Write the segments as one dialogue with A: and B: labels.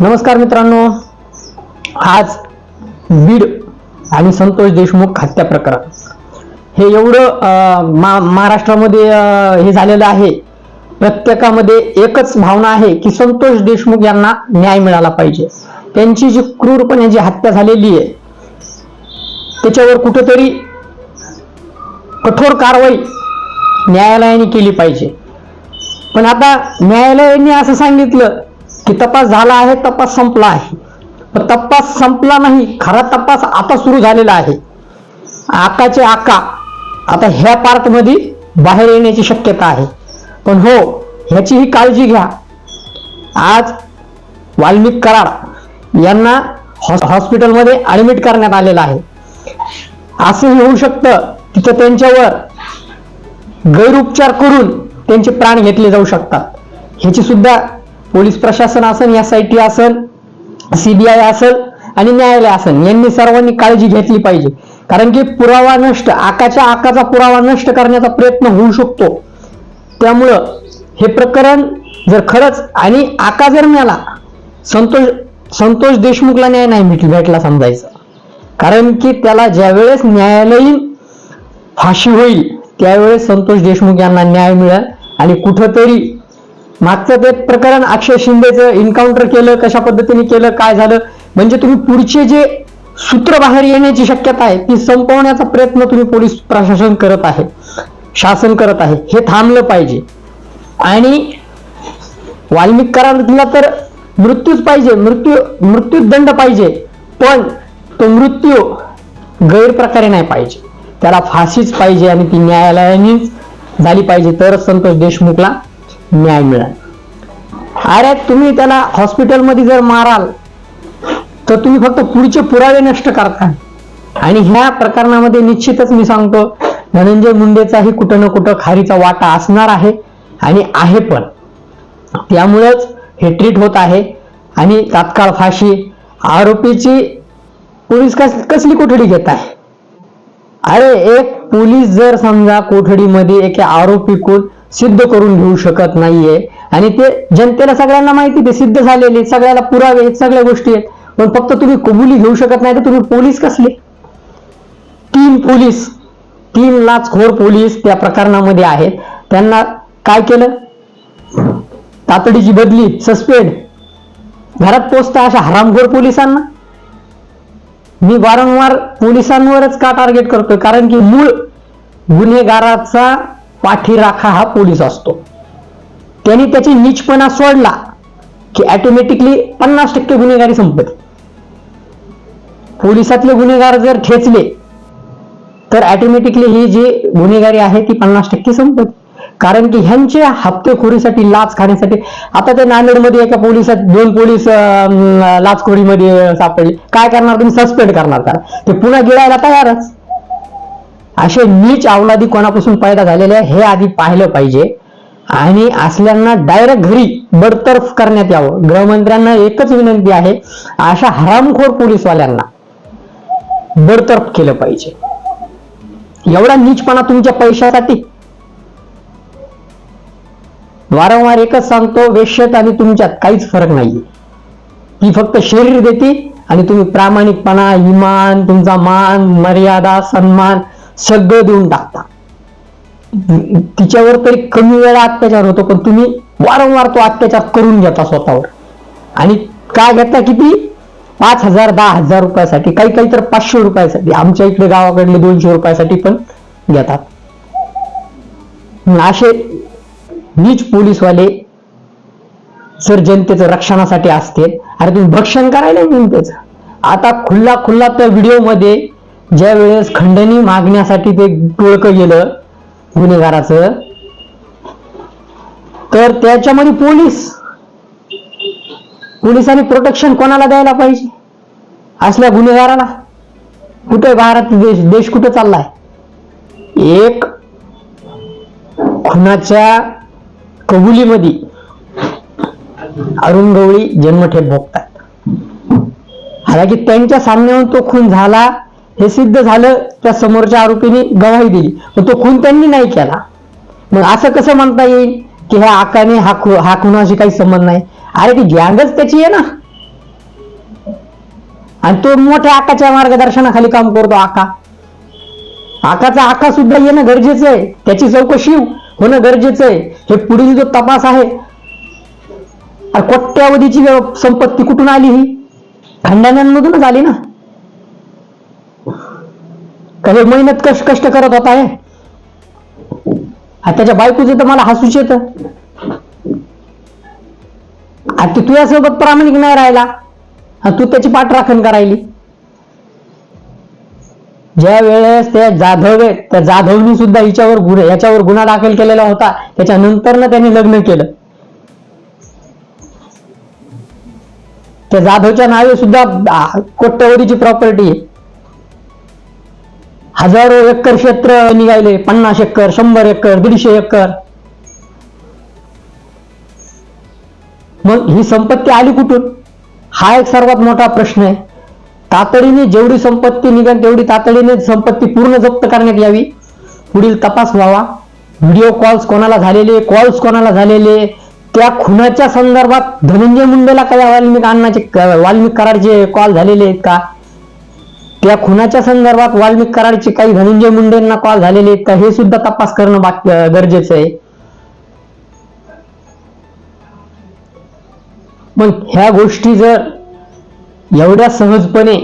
A: नमस्कार मित्रांनो. आज बीड आणि संतोष देशमुख हत्या प्रकरण. हे एवढं अं, मा महाराष्ट्रामध्ये हे झालेलं आहे. प्रत्येकामध्ये एकच भावना आहे की संतोष देशमुख यांना न्याय मिळाला पाहिजे. त्यांची जी क्रूरपणे जी हत्या झालेली आहे त्याच्यावर कुठेतरी कठोर कारवाई न्यायालयाने केली पाहिजे. पण आता न्यायालयाने असं सांगितलं की तपास झाला आहे तपास संपला आहे. तपास संपला नाही खरा तपास आता सुरू झालेला आहे. आकाचे आका आता ह्या पार्कमध्ये बाहेर येण्याची शक्यता आहे. पण हो ह्याचीही काळजी घ्या. आज वाल्मिक कराड यांना हॉस्पिटलमध्ये ॲडमिट करण्यात आलेलं आहे. असंही होऊ शकतं तिथं त्यांच्यावर गैरउपचार करून त्यांचे प्राण घेतले जाऊ शकतात. ह्याची सुद्धा पोलीस प्रशासन असन एस आय टी असन सीबीआय असेल आणि न्यायालय असेल यांनी सर्वांनी काळजी घेतली पाहिजे. कारण की पुरावा नष्ट आकाच्या आकाचा पुरावा नष्ट करण्याचा प्रयत्न होऊ शकतो. त्यामुळं हे प्रकरण जर खरंच आणि आका जर मिळाला संतोष संतोष देशमुखला न्याय नाही भेट भेटला समजायचं. कारण की त्याला ज्यावेळेस न्यायालयीन फाशी होईल त्यावेळेस संतोष देशमुख यांना न्याय मिळेल आणि कुठंतरी मागचं ते प्रकरण अक्षय शिंदेचं एन्काउंटर केलं कशा पद्धतीने केलं काय झालं? म्हणजे तुम्ही पुढचे जे सूत्र बाहेर येण्याची शक्यता आहे ती संपवण्याचा प्रयत्न तुम्ही पोलीस प्रशासन करत आहे शासन करत आहे हे थांबलं पाहिजे. आणि वाल्मिकरांना दिला तर मृत्यूच पाहिजे मृत्यू मृत्यू दंड पाहिजे पण तो मृत्यू गैरप्रकारे नाही पाहिजे. त्याला फाशीच पाहिजे आणि ती न्यायालयानेच झाली पाहिजे तरच संतोष देशमुखला न्याय मिळाल अरे तुम्ही त्याला हॉस्पिटलमध्ये जर माराल तर तुम्ही फक्त पुढचे पुरावे नष्ट करता. आणि ह्या प्रकरणामध्ये निश्चितच मी सांगतो धनंजय मुंडेचाही कुठं ना कुठं खारीचा वाटा असणार आहे आणि आहे पण. त्यामुळेच हे ट्रीट होत आहे आणि तात्काळ फाशी आरोपीची पोलीस कस कसली कोठडी घेत आहे अरे एक पोलीस जर समजा कोठडीमध्ये एका आरोपीकडून सिद्ध करून घेऊ शकत नाहीये. आणि ते जनतेला सगळ्यांना माहिती ते सिद्ध झालेले सगळ्याला पुरावे आहेत सगळ्या गोष्टी आहेत. पण फक्त तुम्ही कबुली घेऊ शकत नाही तर तुम्ही पोलीस कसले? तीन पोलीस तीन लाचखोर पोलीस त्या प्रकरणामध्ये आहेत. त्यांना काय केलं? तातडीची बदली सस्पेंड घरात पोचता अशा हरामखोर पोलिसांना? मी वारंवार पोलिसांवरच का टार्गेट करतोय? कारण की मूळ गुन्हेगाराचा पाठीराखा हा पोलीस असतो. त्यांनी त्याची नीचपणा सोडला की ऑटोमॅटिकली पन्नास टक्के गुन्हेगारी संपत पोलिसातले गुन्हेगार जर ठेचले तर ऑटोमॅटिकली ही जी गुन्हेगारी आहे ती पन्नास टक्के संपत कारण की ह्यांच्या हप्तेखोरीसाठी लाच खाण्यासाठी आता त्या नांदेडमध्ये एका पोलिसात दोन पोलीस लाचखोरीमध्ये सापडले. काय करणार तुम्ही? सस्पेंड करणार का? ते पुन्हा गिळायला तयारच. असे नीच अवलादी कोणापासून पैदा झालेले आहे हे आधी पाहिलं पाहिजे. आणि असल्यांना डायरेक्ट घरी बडतर्फ करण्यात यावं. गृहमंत्र्यांना एकच विनंती आहे अशा हरामखोर पोलीसवाल्यांना बडतर्फ केलं पाहिजे. एवढा नीचपणा तुमच्या पैशासाठी? वारंवार एकच सांगतो वेश्यत आणि तुमच्यात काहीच फरक नाहीये. ती फक्त शरीर देते आणि तुम्ही प्रामाणिकपणा इमान तुमचा मान मर्यादा सन्मान सगळं देऊन टाकता. तिच्यावर तरी कमी वेळा अत्याचार होतो पण तुम्ही वारंवार तो अत्याचार करून घेता स्वतःवर. आणि काय घेता किती? पाच हजार दहा हजार रुपयासाठी काही काही तर पाचशे रुपयासाठी. आमच्या इकडे गावाकडले दोनशे रुपयासाठी पण घेतात. असे नीच पोलीसवाले जर जनतेचं रक्षणासाठी असते अरे तुम्ही भक्षण करायला जनतेचं आता खुल्ला खुल्ला त्या व्हिडिओमध्ये ज्या वेळेस खंडणी मागण्यासाठी ते टोळकं गेलं गुन्हेगाराचं तर त्याच्यामध्ये पोलीस पोलिसांनी प्रोटेक्शन कोणाला द्यायला पाहिजे? असल्या गुन्हेगाराला? कुठे भारत देश देश कुठे चाललाय? एक खुनाच्या कबुलीमध्ये अरुण गवळी जन्मठेप भोगतात. हालाकी त्यांच्या सामन्यावर तो खून झाला हे सिद्ध झालं त्या समोरच्या आरोपीने गवाही दिली. पण तो खून त्यांनी नाही केला. मग असं कसं म्हणता येईल? की ह्या आकाने हा खु हा खुनाशी काही संबंध नाही. अरे ती गँगच त्याची आहे ना. आणि तो मोठ्या आकाच्या मार्गदर्शनाखाली काम करतो आका. आकाचा आका सुद्धा येणं गरजेचं आहे. त्याची चौकशी होणं गरजेचं आहे. हे पुढील जो तपास आहे कोट्यावधीची संपत्ती कुठून आली ही? खंडाण्यांमधूनच आली ना. काही मेहनत कष्ट कष्ट करत होता हे? त्याच्या बायकोचं तर मला हसूच येत. आता तू तुझ्यासोबत प्रामाणिक नाही राहिला. तू त्याची पाठराखण करायली. ज्या वेळेस त्या जाधव आहे त्या जाधवनी सुद्धा हिच्यावर गुन्हे याच्यावर गुन्हा दाखल केलेला होता त्याच्यानंतर ना त्यांनी लग्न केलं. त्या जाधवच्या नावे सुद्धा कोट्यवधीची प्रॉपर्टी आहे. हजारो एकर क्षेत्र निघायले पन्नास एकर शंभर एकर दीडशे एकर. मग ही संपत्ती आली कुठून? हा एक सर्वात मोठा प्रश्न आहे. तातडीने जेवढी संपत्ती निघेल तेवढी तातडीने संपत्ती पूर्ण जप्त करण्यात यावी. पुढील तपास व्हावा. व्हिडिओ कॉल्स कोणाला झालेले कॉल्स कोणाला झालेले त्या खुनाच्या संदर्भात धनंजय मुंडेला काय वाल्मिक आणण्याचे वाल्मिक कराडचे कॉल झालेले आहेत का? त्या खुनाच्या संदर्भात वाल्मिक कराडचे काही धनंजय मुंडेंना कॉल झालेले आहेत का हे सुद्धा तपास करणं बाकी गरजेचं आहे. मग ह्या गोष्टी जर एवढ्या सहजपणे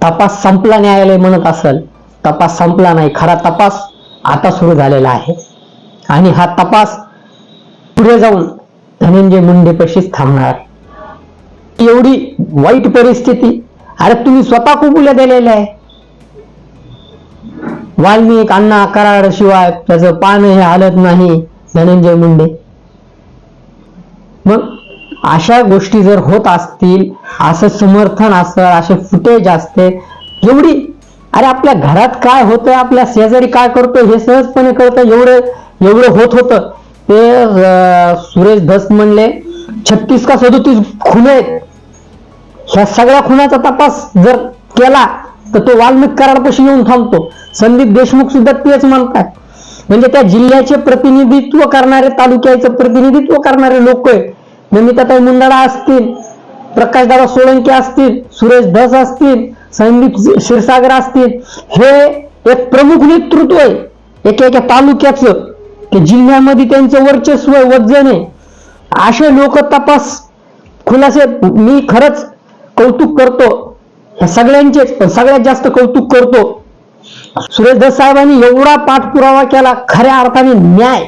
A: तपास संपला न्यायालय म्हणत असेल तपास संपला नाही खरा तपास आता सुरू झालेला आहे. आणि हा तपास पुढे जाऊन धनंजय मुंडे पशीच थांबणार एवढी वाईट परिस्थिती अरे तुम्ही स्वतः कुबुल्या दिलेल्या आहे. वाल्मिक अण्णा कराड शिवाय त्याचं पान हे हलत नाही धनंजय मुंडे. मग अशा गोष्टी जर होत असतील असं समर्थन असतं असे फुटेज असते एवढी अरे आपल्या घरात काय होतंय आपल्या शेजारी काय करतोय हे सहजपणे कळतं एवढं एवढं होत होतं. ते सुरेश धस म्हणले छत्तीस का सदोतीस खुले आहेत? ह्या सगळ्या खुनाचा तपास जर केला तर तो वाल्मिक कराडपाशी येऊन थांबतो. संदीप देशमुख सुद्धा तेच म्हणतात म्हणजे त्या जिल्ह्याचे प्रतिनिधित्व करणारे तालुक्याचं प्रतिनिधित्व करणारे लोक आहेत. नमिताताई मुंदडा असतील प्रकाशदादा सोळंकी असतील सुरेश धस असतील संदीप क्षीरसागर असतील हे एक प्रमुख नेतृत्व आहे. एका एका तालुक्याचं की जिल्ह्यामध्ये त्यांचं वर्चस्व वजन आहे. असे लोक तपास खुलासे मी खरंच कौतुक करतो. ह्या सगळ्यांचेच पण सगळ्यात जास्त कौतुक करतो. सुरेश दत्त साहेबांनी एवढा पाठपुरावा केला खऱ्या अर्थाने न्याय.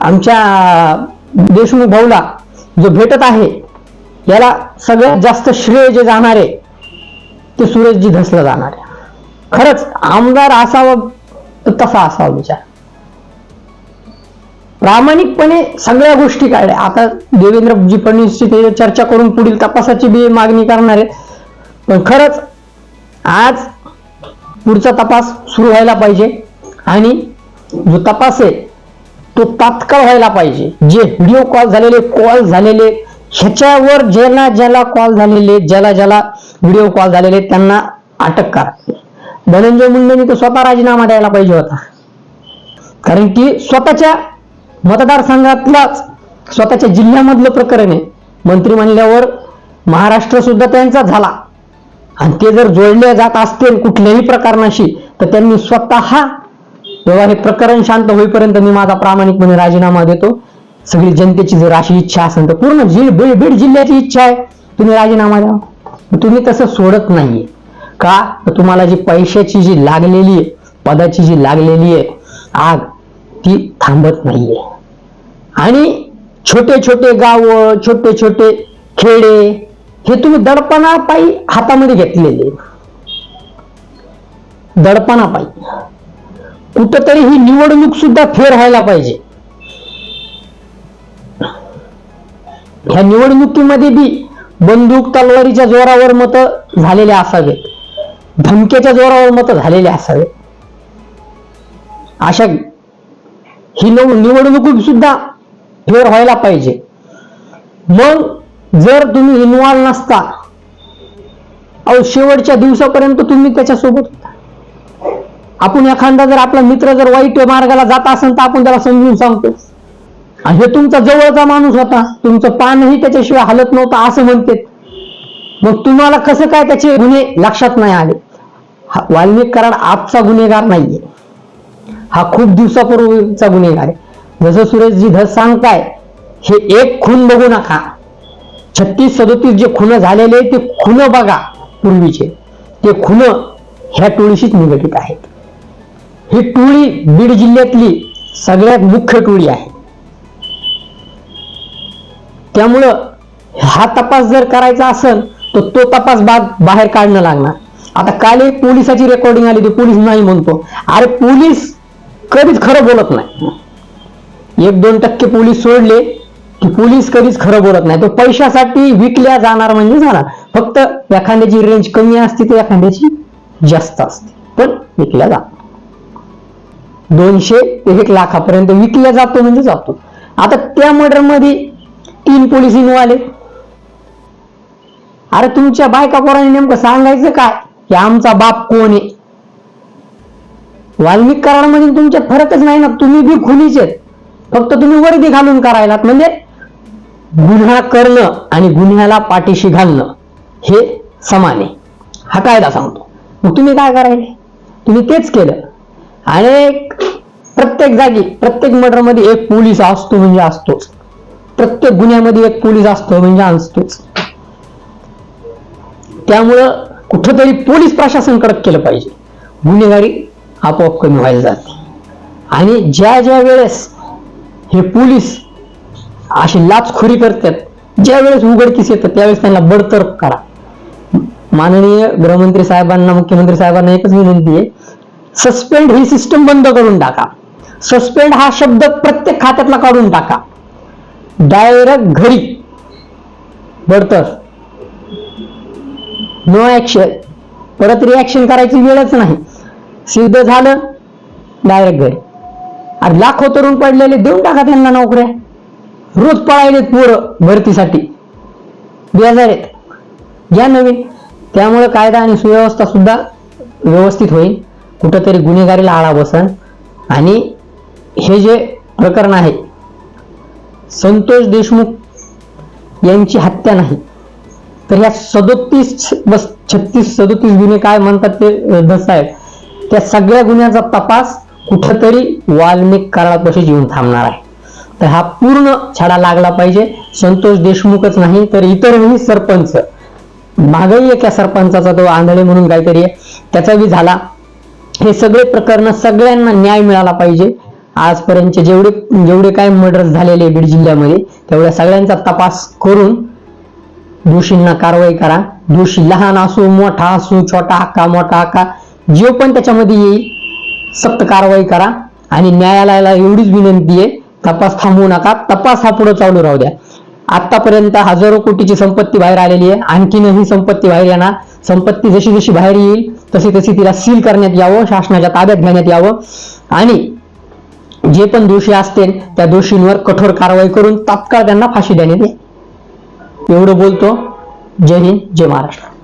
A: आमच्या देशमुख भाऊला जो भेटत आहे याला सगळ्यात जास्त श्रेय जे जाणार आहे ते सुरेशजी धसला जाणार. आहे खरंच आमदार असावं तसा असावा विचार. प्रामाणिकपणे सगळ्या गोष्टी काढल्या. आता देवेंद्रजी फडणवीसची ते चर्चा करून पुढील तपासाची बी मागणी करणार आहे पण खरंच आज पुढचा तपास सुरू व्हायला पाहिजे आणि जो तपास आहे तो तात्काळ व्हायला पाहिजे. जे व्हिडिओ कॉल झालेले कॉल झालेले ह्याच्यावर ज्याला ज्याला कॉल झालेले ज्याला ज्याला व्हिडिओ कॉल झालेले त्यांना अटक करा. धनंजय मुंडेंनी तो स्वतः राजीनामा द्यायला पाहिजे होता. कारण की स्वतःच्या मतदारसंघातलाच स्वतःच्या जिल्ह्यामधलं प्रकरण आहे. मंत्री म्हणल्यावर महाराष्ट्र सुद्धा त्यांचा झाला. आणि ते जर जोडले जात असतील कुठल्याही प्रकरणाशी तर त्यांनी स्वतः जेव्हा हे प्रकरण शांत होईपर्यंत मी माझा प्रामाणिकपणे राजीनामा देतो. सगळी जनतेची जर अशी इच्छा असेल तर पूर्ण जी बीड बीड जिल्ह्याची इच्छा आहे. तुम्ही राजीनामा द्या. तुम्ही तसं सोडत नाहीये. का? तर तुम्हाला जी पैशाची जी लागलेली आहे पदाची जी लागलेली आहे आग ती थांबत नाहीये. आणि छोटे छोटे गाव छोटे छोटे खेडे हे तुम्ही दडपणापायी हातामध्ये घेतलेले. दडपणापायी. कुठंतरी ही निवडणूक सुद्धा फेर व्हायला पाहिजे. ह्या निवडणुकीमध्ये बी बंदूक तलवारीच्या जोरावर मत झालेले असावेत. धमक्याच्या जोरावर मत झालेले असावेत. अशा ही निवडणूक सुद्धा फेर व्हायला पाहिजे. मग जर तुम्ही इन्व्हॉल्व नसता अहो शेवटच्या दिवसापर्यंत तुम्ही त्याच्यासोबत होता. आपण एखादा जर आपला मित्र जर वाईट मार्गाला जात असेल तर आपण त्याला समजून सांगतो. आणि हे तुमचा जवळचा माणूस होता. तुमचं पानही त्याच्याशिवाय हलत नव्हतं असं म्हणते मग तुम्हाला कसं काय त्याचे गुन्हे लक्षात नाही आले? हा वाल्मिक कराड आजचा गुन्हेगार नाहीये. हा खूप दिवसापूर्वीचा गुन्हेगार आहे. जसं सुरेशजी धस सांगताय हे एक खून बघू नका. छत्तीस सदोतीस जे खुनं झालेले ते खुनं बघा पूर्वीचे. ते खुनं ह्या टोळीशीच निगडीत आहेत. ही टोळी बीड जिल्ह्यातली सगळ्यात मुख्य टोळी आहे. त्यामुळं हा तपास जर करायचा असेल तर तो तपास बाहेर काढणं लागणार. आता काल एक पोलिसाची रेकॉर्डिंग आली ती पोलीस नाही म्हणतो. अरे पोलीस कधीच खरं बोलत नाही. एक दोन टक्के पोलीस सोडले की पोलीस कधीच खरं बोलत नाही. तो पैशासाठी विकल्या जाणार म्हणजे जाणार फक्त एखाद्याची रेंज कमी असते तर एखाद्याची जास्त असते. पण विकल्या जात दोनशे ते एक लाखापर्यंत विकल्या जातो म्हणजे जातो. आता त्या मर्डरमध्ये तीन पोलीस इनू आले. अरे तुमच्या बायका पोराने नेमकं सांगायचं काय? की आमचा बाप कोण आहे? वाल्मिक करारामध्ये तुमच्यात फरकच नाही ना. तुम्ही बी खुलीचे आहेत. फक्त तुम्ही वर्दी घालून करायलात. म्हणजे गुन्हा करणं आणि गुन्ह्याला पाठीशी घालणं हे समान आहे. हा कायदा सांगतो. मग तुम्ही काय करायले? तुम्ही तेच केलं. आणि प्रत्येक जागी प्रत्येक मर्डरमध्ये एक पोलीस असतो म्हणजे असतोच. प्रत्येक गुन्ह्यामध्ये एक पोलीस असतो म्हणजे असतोच. त्यामुळं कुठंतरी पोलीस प्रशासन कडक केलं पाहिजे. गुन्हेगारी आपोआप कमी व्हायला जाते. आणि ज्या ज्या वेळेस हे पोलीस अशी लाचखोरी करतात. ज्यावेळेस उघडकीस येतं त्यावेळेस त्यांना बडतर्फ करा. माननीय गृहमंत्री साहेबांना मुख्यमंत्री साहेबांना एकच विनंती आहे सस्पेंड ही सिस्टम बंद करून टाका. सस्पेंड हा शब्द प्रत्येक खात्यातला काढून टाका. डायरेक्ट घरी. बडतर्फ. नो ऍक्शन परत रिॲक्शन करायची वेळच नाही. सिद्ध झालं डायरेक्ट घरी. अरे लाखो तरुण पडलेले देऊन टाका त्यांना नोकऱ्या. रोज पळायलेत पोरं भरतीसाठी. बेजार आहेत. घ्या नवीन. त्यामुळे कायदा आणि सुव्यवस्था सुद्धा व्यवस्थित होईल. कुठंतरी गुन्हेगारीला आळा बसन. आणि हे जे प्रकरण आहे संतोष देशमुख यांची हत्या नाही. तर ह्या सदोतीस बस छत्तीस सदोतीस गुन्हे काय म्हणतात ते धस आहेत त्या सगळ्या गुन्ह्याचा तपास कुठंतरी वाल्मिक कराळापाशी येऊन थांबणार आहे. तर हा पूर्ण छडा लागला पाहिजे. संतोष देशमुखच नाही तर इतरही सरपंच. मागही एका सरपंचाचा तो आंधळे म्हणून काहीतरी आहे. त्याचा बी झाला. हे सगळे प्रकरण सगळ्यांना न्याय मिळाला पाहिजे. आजपर्यंतचे जेवढे जेवढे काय मर्डर झालेले बीड जिल्ह्यामध्ये तेवढ्या सगळ्यांचा तपास करून दोषींना कारवाई करा. दोषी लहान असो मोठा असो छोटा हक्का मोठा हक्का जो पण त्याच्यामध्ये येईल सक्त कारवाई करा आणि न्यायालयाला एवढीच विनंती आहे तपास थांबवू नका तपास हा पुढे चालू राहू द्या. आतापर्यंत हजारो कोटीची संपत्ती बाहेर आलेली आहे आणखीनही संपत्ती बाहेर येणार. संपत्ती जशी जशी बाहेर येईल तशी तशी तिला सील करण्यात यावं शासनाच्या ताब्यात घेण्यात यावं. आणि जे पण दोषी असतील त्या दोषींवर कठोर कारवाई करून तात्काळ त्यांना फाशी देण्यात येईल. एवढं बोलतो. जय हिंद जय महाराष्ट्र.